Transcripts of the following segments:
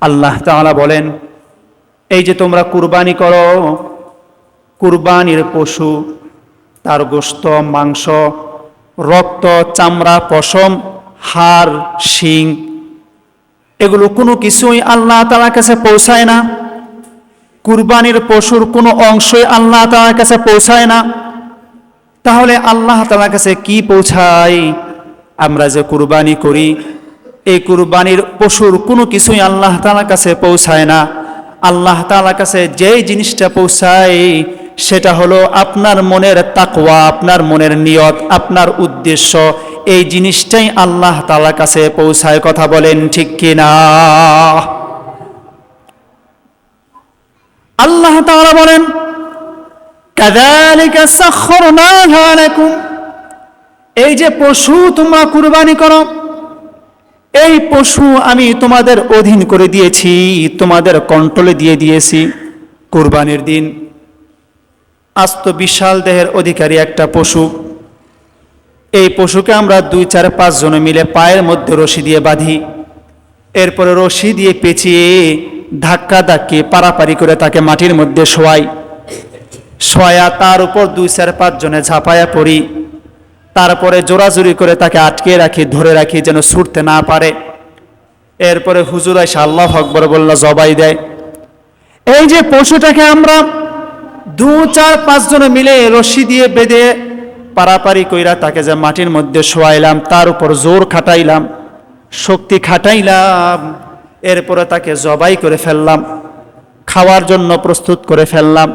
আল্লাহ তাআলা বলেন, এই যে তোমরা কুরবানি করো, কুরবানির পশু, তার গোস্ত, মাংস, রক্ত, চামড়া, পশম, হাড়, শিং, এগুলো কোনো কিছুই আল্লাহ তাআলার কাছে পৌঁছায় না। কুরবানির পশুর কোনো অংশই আল্লাহ তাআলার কাছে পৌঁছায় না। তাহলে আল্লাহ তাআলার কাছে কি পৌঁছায়? আমরা যে কুরবানি করি এই কুরবানির পশুর কোনো কিছুই আল্লাহ তাআলার কাছে পৌঁছায় না। আল্লাহ তাআলার কাছে যেই জিনিসটা পৌঁছায়, সেটা হলো আপনার মনের তাকওয়া, আপনার মনের নিয়ত, আপনার উদ্দেশ্য। এই জিনিসটাই আল্লাহ তাআলার কাছে পৌঁছায়, কথা বলেন ঠিক কিনা? আল্লাহ তাআলা বলেন এই যে পশু তোমরা কুরবানি করো এই পশু আমি তোমাদের অধীন করে দিয়েছি, তোমাদের কন্ট্রোলে দিয়ে দিয়েছি। কুরবানির দিন আস্ত বিশাল দেহের অধিকারী একটা পশু। এই পশুকে আমরা দুই, চার, পাঁচ জনে মিলে পায়ের মধ্যে রশি দিয়ে বাঁধি। এরপরে রশি দিয়ে পেঁচিয়ে ধাক্কা ধাক্কি পারাপারি করে তাকে মাটির মধ্যে শোয়াই। শোয়া তার উপর দুই, চার, পাঁচ জনে ঝাঁপায়া পড়ি। তারপরে জোরাজুরি করে তাকে আটকে রাখি, ধরে রাখি যেন ছুটতে না পারে। এরপরে হুজুর এসে আল্লাহ আকবর বলল, জবাই দেয়। এই যে পশুটাকে আমরা দু, চার, পাঁচ জনে মিলে রশি দিয়ে বেঁধে পারাপারি কইরা তাকে যে মাটির মধ্যে শোয়াইলাম, তার উপর জোর খাটাইলাম, শক্তি খাটাইলাম, এরপরে তাকে জবাই করে ফেললাম, খাওয়ার জন্য প্রস্তুত করে ফেললাম।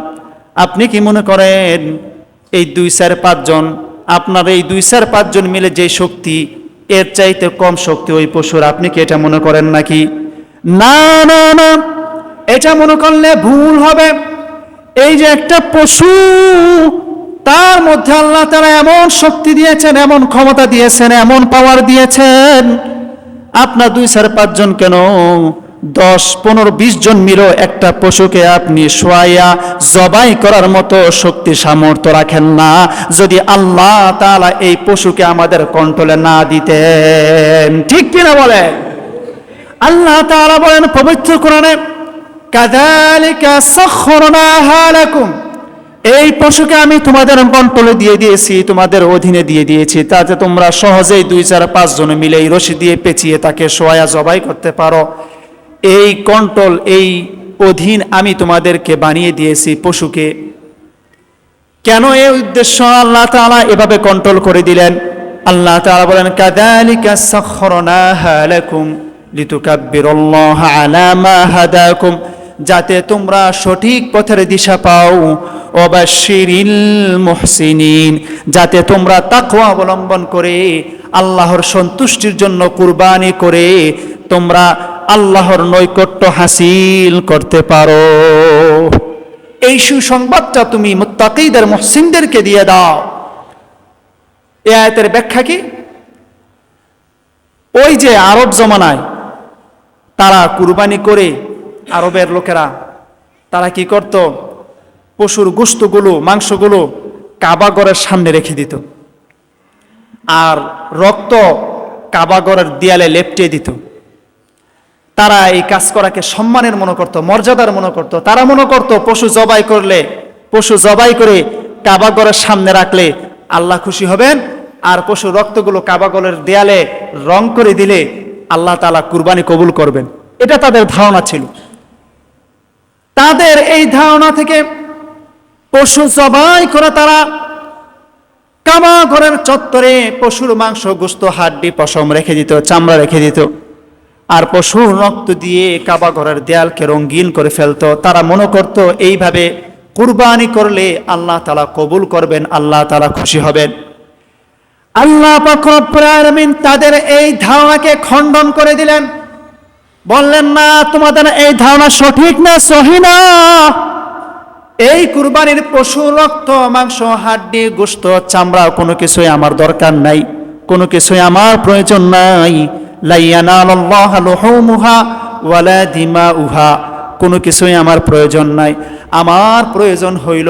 আপনি কি মনে করেন, এই দুই, চার পাঁচজন আপনার এই দুই চার পাঁচজন মিলে যে শক্তি, এর চাইতে কম শক্তি ওই পশুর, আপনি কি এটা মনে করেন নাকি? না না না, এটা মনে করলে ভুল হবে। এই যে একটা পশু, তার মধ্যে আল্লাহ তারা এমন শক্তি দিয়েছেন, এমন ক্ষমতা দিয়েছেন, এমন পাওয়ার দিয়েছেন। আপনার দুই চার পাঁচজন কেন দশ, পনেরো, বিশ জন মিলেও একটা পশুকে আপনি সোয়াইয়া জবাই করার মতো শক্তি, সামর্থ্য রাখেন না। যদি আল্লাহ তাআলা এই পশুকে আমাদের কন্ট্রোলে না দিতেন, ঠিক কিনা বলে আল্লাহ তাআলা বলেন পবিত্র কোরআনে, কাযালিকা সাখখারনাহা লাকুম এই পশুকে আমি তোমাদের কন্ট্রোলে দিয়ে দিয়েছি, তোমাদের অধীনে দিয়ে দিয়েছি। তাতে তোমরা সহজেই দুই চার পাঁচ জন মিলে এই রশি দিয়ে পেঁচিয়ে তাকে সোয়া জবাই করতে পারো। এই কন্ট্রোল, এই অধীন আমি তোমাদেরকে বানিয়ে দিয়েছি পশুকে। কেন এই উদ্দেশ্য? আল্লাহ তাআলা এভাবে কন্ট্রোল করে দিলেন। আল্লাহ তালা বলেন হাদাকুম যাতে তোমরা সঠিক পথের দিশা পাও। অবাশিরিল মুহসিনিন, যাতে তোমরা তাকওয়া অবলম্বন করে, আল্লাহর সন্তুষ্টির জন্য কুরবানি করে তোমরা আল্লাহর নৈকট্য হাসিল করতে পারো। এই সুসংবাদটা তুমি মুত্তাকিদের, মুহসিনদেরকে দিয়ে দাও। এ আয়াতের ব্যাখ্যা কি? ওই যে আরব জমানায় তারা কুরবানি করে আরবের লোকেরা, তারা কি করত? পশুর গোস্তগুলো মাংসগুলো কাবাগরের সামনে রেখে দিত। আর রক্ত কাবাগরের দেয়ালে লেপটে দিত। তারা এই কাজ করাকে সম্মানের মনে করত, মর্যাদার মনে করত। তারা মনে করত, পশু জবাই করলে, পশু জবাই করে কাবাগরের সামনে রাখলে আল্লাহ খুশি হবেন, আর পশু রক্তগুলো কাবাগরের দেয়ালে রং করে দিলে আল্লাহ তালা কুরবানি কবুল করবেন। এটা তাদের ধারণা ছিল। তাদের এই ধারণা থেকে পশু জবাই করে তারা কাবা ঘরের চত্বরে পশুর মাংস, গুস্ত, হাড্ডি, পশম রেখে দিত, চামড়া রেখে দিত। আর পশুর রক্ত দিয়ে কাবা ঘরের দেয়ালকে রঙিন করে ফেলতো। তারা মনে করত, এইভাবে কুরবানি করলে আল্লাহ তালা কবুল করবেন, আল্লাহ তালা খুশি হবেন। আল্লাহ তাদের এই ধারণাকে খণ্ডন করে দিলেন। বললেন, না, তোমাদের এই ধারণা সঠিক না, সহি না। এই কুরবানির পশু রক্ত, মাংস, হাড্ডি গোস্ত চামড়া কোনো কিছুই আমার দরকার নাই, কোনো কিছুই আমার প্রয়োজন নাই। ওয়ালা দিমাউহা। কোনো কিছুই আমার প্রয়োজন নাই। আমার প্রয়োজন হইল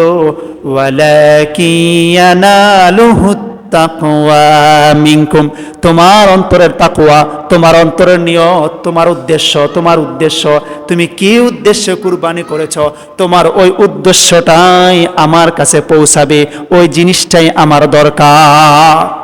তোমার অন্তরের তাকওয়া, তোমার অন্তরের নিয়ত, তোমার উদ্দেশ্য তোমার উদ্দেশ্য। তুমি কি উদ্দেশ্য কুরবানি করেছ? তোমার ওই উদ্দেশ্যটাই আমার কাছে পৌঁছাবে, ওই জিনিসটাই আমার দরকার।